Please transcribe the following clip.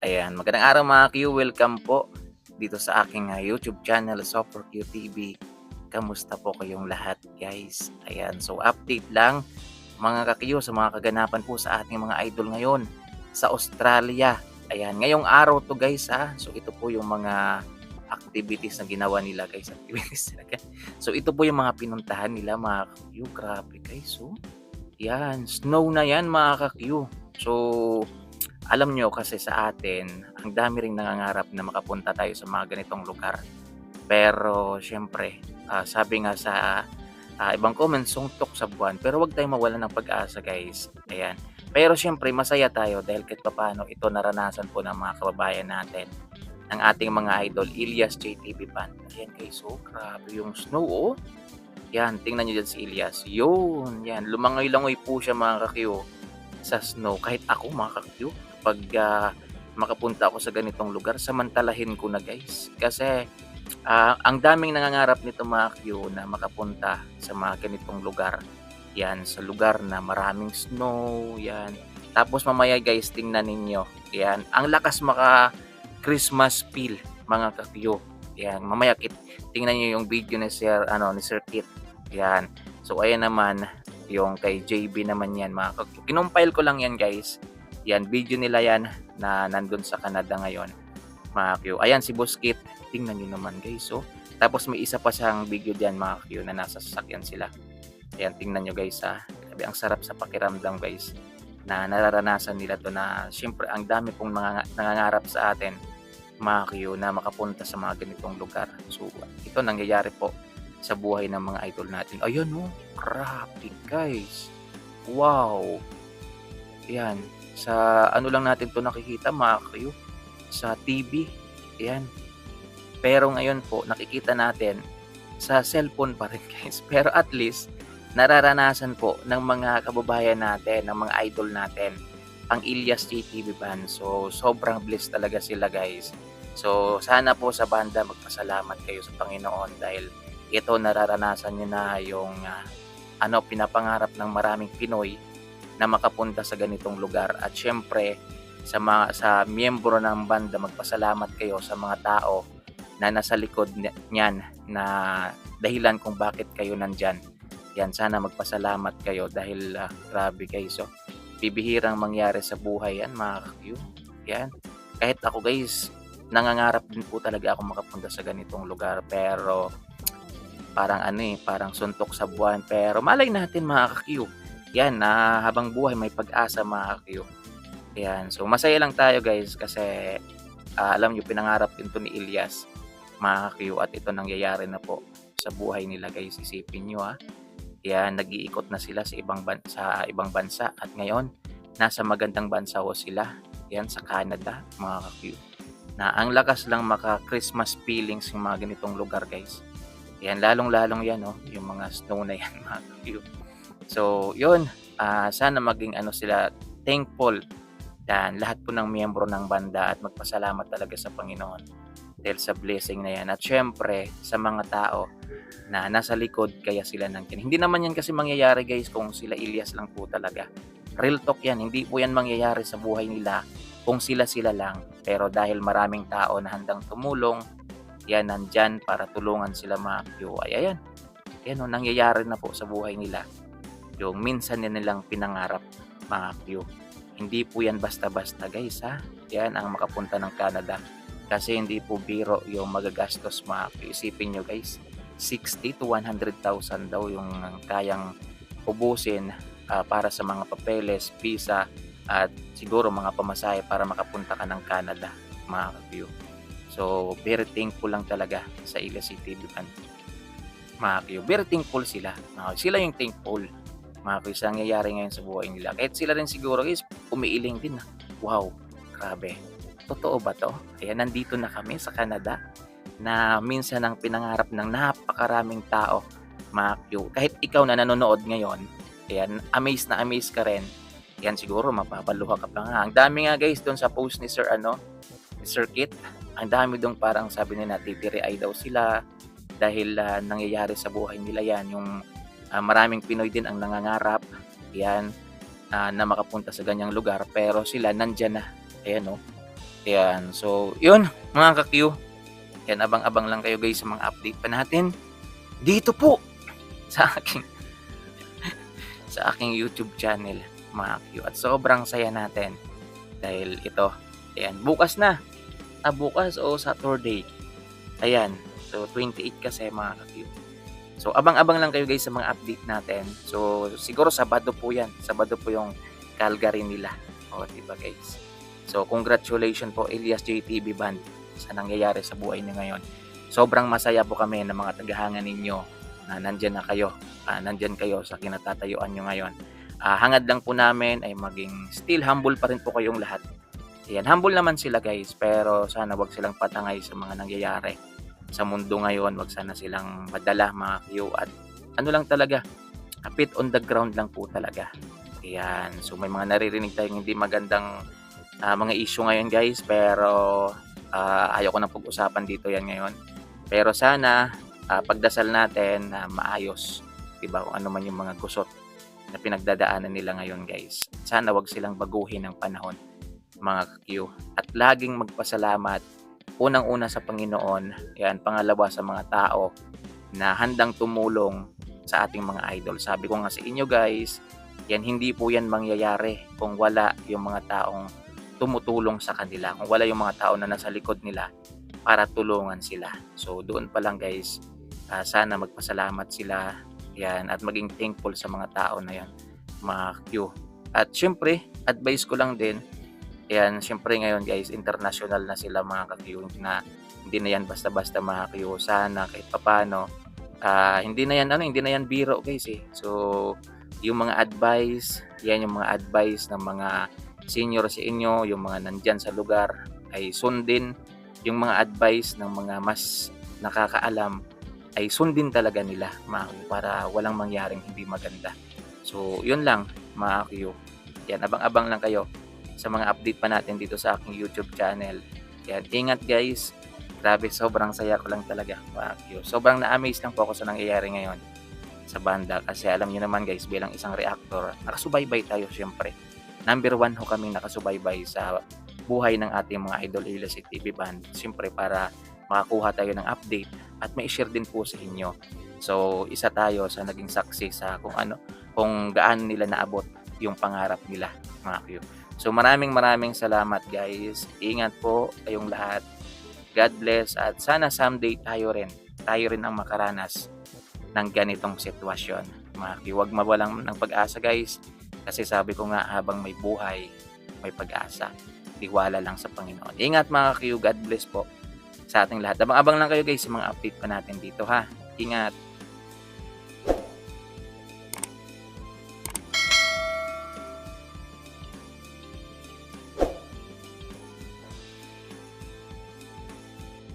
Ayan, magandang araw mga Q. Welcome po dito sa aking ah, YouTube channel, Software Q TV. Kamusta po kayong lahat guys? Ayan, so update lang mga kakyo sa mga kaganapan po sa ating mga idol ngayon sa Australia. Ayan, ngayong araw to guys ha. So ito po yung mga activities na ginawa nila guys. Activities talaga. So ito po yung mga pinuntahan nila mga kakyo. Grabe guys. So, yan, snow na yan mga kakyo. So, alam nyo kasi sa atin, ang dami ring nangangarap na makapunta tayo sa mga ganitong lugar. Pero syempre, ah, sabi nga sa ah, ibang comments, sungtok sa buwan. Pero wag tayong mawala ng pag-asa guys. Ayan. Pero syempre, masaya tayo dahil kahit paano ito naranasan po ng mga kababayan natin ng ating mga idol, Ilyas JTV Band. Ayan guys, so grabe yung snow oh. Yan, tingnan nyo dyan si Ilyas. Yun, yan. Lumangoy-langoy po siya mga kakyo sa snow. Kahit ako mga kakyo, pag ah, makapunta ako sa ganitong lugar, samantalahin ko na guys. Kasi ah, ang daming nangangarap nito mga Q na makapunta sa mga ganitong lugar. Yan, sa lugar na maraming snow, yan. Tapos mamaya guys, tingnan ninyo. Yan, ang lakas maka Christmas feel mga kakyo. Yan, mamaya kit tingnan niyo yung video ni Sir ano ni Sir Kit. Yan. So ayan naman yung kay JB naman yan mga kakyo. Kinumpile ko lang yan guys. Yan, video nila yan na nandun sa Canada ngayon. Mga Q. Ayan si Boss Kit. Tingnan nyo naman guys. So, tapos may isa pa siyang video diyan mga Q na nasa sasakyan sila. Ayan, tingnan nyo guys ha. Grabe, ang sarap sa pakiramdam guys na nararanasan nila to na syempre ang dami pong mga nangangarap sa atin mga Q na makapunta sa mga ganitong lugar. So, ito nangyayari po sa buhay ng mga idol natin. Ayun oh, grabe guys. Wow. Yan, sa ano lang natin to nakikita mga kayo sa TV yan pero ngayon po nakikita natin sa cellphone pa rin guys. Pero at least nararanasan po ng mga kababayan natin ng mga idol natin ang Ilyas JTV band. So sobrang blessed talaga sila guys. So sana po sa banda magpasalamat kayo sa Panginoon dahil ito nararanasan nyo na yung ah, ano pinapangarap ng maraming Pinoy na makapunta sa ganitong lugar at syempre sa mga sa miyembro ng banda magpasalamat kayo sa mga tao na nasa likod ni- niyan na dahilan kung bakit kayo nandyan. Yan, sana magpasalamat kayo dahil ah, grabe guys. So, bibihirang mangyari sa buhay yan mga kakyo. Yan. Kahit ako guys, nangangarap din po talaga ako makapunta sa ganitong lugar pero parang ano eh, parang suntok sa buwan. Pero malay natin mga kakyo, yan na habang buhay may pag-asa mga kakyo. Yan. So masaya lang tayo guys kasi ah, alam nyo pinangarap din to ni Ilyas mga kakyo at ito nangyayari na po sa buhay nila guys. Isipin nyo ha. Yan, nag-iikot na sila sa ibang ban- sa ibang bansa at ngayon nasa magandang bansa ho sila. Yan sa Canada mga kakyo. Na ang lakas lang maka Christmas feelings yung mga ganitong lugar guys. Yan lalong-lalong yan oh, yung mga snow na yan mga kakyo. So, yun, ah, sana maging ano sila thankful yan lahat po ng miyembro ng banda at magpasalamat talaga sa Panginoon dahil sa blessing na yan. At syempre, sa mga tao na nasa likod kaya sila nandyan. Hindi naman yan kasi mangyayari guys kung sila Ilyas lang po talaga. Real talk yan, hindi po yan mangyayari sa buhay nila kung sila-sila lang. Pero dahil maraming tao na handang tumulong, yan nandyan para tulungan sila mga Q. Ay, ayan. Yan o, nangyayari na po sa buhay nila yung minsan na nilang pinangarap mga Q. Hindi po yan basta-basta guys ha. Yan ang makapunta ng Canada. Kasi hindi po biro yung magagastos mga Q. Isipin nyo guys, 60 to 100,000 daw yung kayang ubusin ah, para sa mga papeles, visa, at siguro mga pamasahe para makapunta ka ng Canada mga Q. So, very thankful lang talaga sa Ila City Band. Mga Q. Very thankful sila. Sila yung thankful mga kuya sa nangyayari ngayon sa buhay nila. Kahit sila rin siguro is umiiling din wow, grabe. Totoo ba to? Kaya nandito na kami sa Canada na minsan ang pinangarap ng napakaraming tao, mga Q. Kahit ikaw na nanonood ngayon, ayan, amazed na amazed ka rin. Yan siguro, mapapaluha ka pa nga. Ang dami nga guys doon sa post ni Sir ano, ni Sir Kit. Ang dami doon parang sabi nila, titiri ay daw sila dahil ah, nangyayari sa buhay nila yan. Yung Ah, maraming Pinoy din ang nangangarap yan ah, na makapunta sa ganyang lugar pero sila nandyan na ayan no Ayan. So, yun, mga ka-Q. Yan, abang-abang lang kayo guys sa mga update pa natin. Dito po sa aking sa aking YouTube channel, mga Q. At sobrang saya natin dahil ito, ayan, bukas na. Ah, bukas o Saturday. Ayan. So, 28 kasi mga ka-Q. So, abang-abang lang kayo guys sa mga update natin. So, siguro Sabado po yan. Sabado po yung Calgary nila. O, diba guys? So, congratulations po Elias JTV Band sa nangyayari sa buhay niyo ngayon. Sobrang masaya po kami ng mga tagahanga ninyo na nandyan na kayo. Ah, nandyan kayo sa kinatatayuan nyo ngayon. Ah, hangad lang po namin ay maging still humble pa rin po kayong lahat. Ayan, humble naman sila guys, pero sana wag silang patangay sa mga nangyayari sa mundo ngayon. Wag sana silang madala mga Q at ano lang talaga, kapit on the ground lang po talaga. Ayan, so may mga naririnig tayong hindi magandang ah, mga issue ngayon guys, pero ah, ayaw ko nang pag-usapan dito yan ngayon. Pero sana ah, pagdasal natin na maayos, 'di ba? Kung ano man yung mga gusot na pinagdadaanan nila ngayon, guys. Sana wag silang baguhin ng panahon, mga Q. At laging magpasalamat unang-una sa Panginoon, yan pangalawa sa mga tao na handang tumulong sa ating mga idol. Sabi ko nga sa inyo, guys, yan hindi po yan mangyayari kung wala yung mga taong tumutulong sa kanila. Kung wala yung mga tao na nasa likod nila para tulungan sila. So doon pa lang guys, ah, sana magpasalamat sila yan at maging thankful sa mga tao na yan, mga Q. At syempre, advice ko lang din, yan, syempre ngayon guys, international na sila mga ka-Q na hindi na yan basta-basta mga Q. Sana kahit papano, ah, hindi na yan ano, hindi na yan biro guys eh. So, yung mga advice, yan yung mga advice ng mga senior sa inyo, yung mga nandyan sa lugar ay sundin yung mga advice ng mga mas nakakaalam ay sundin talaga nila mga para walang mangyaring hindi maganda. So, yun lang mga Q. Yan, abang-abang lang kayo sa mga update pa natin dito sa aking YouTube channel. Yan, ingat guys. Grabe, sobrang saya ko lang talaga Q. Sobrang na-amaze lang po ako sa nangyayari ngayon sa banda kasi alam niyo naman guys bilang isang reactor nakasubaybay tayo syempre number one ho kami nakasubaybay sa buhay ng ating mga idol Illicit TV band. Siyempre para makakuha tayo ng update at may share din po sa inyo. So, isa tayo sa naging saksi sa kung ano, kung gaano nila naabot yung pangarap nila, mga Q. So, maraming maraming salamat guys. Ingat po kayong lahat. God bless at sana someday tayo rin, tayo rin ang makaranas ng ganitong sitwasyon. Mga Q, huwag mawalang ng pag-asa guys. Kasi sabi ko nga habang may buhay, may pag-asa. Tiwala lang sa Panginoon. Ingat mga Q, God bless po sa ating lahat. Abang-abang lang kayo guys sa mga update pa natin dito ha. Ingat.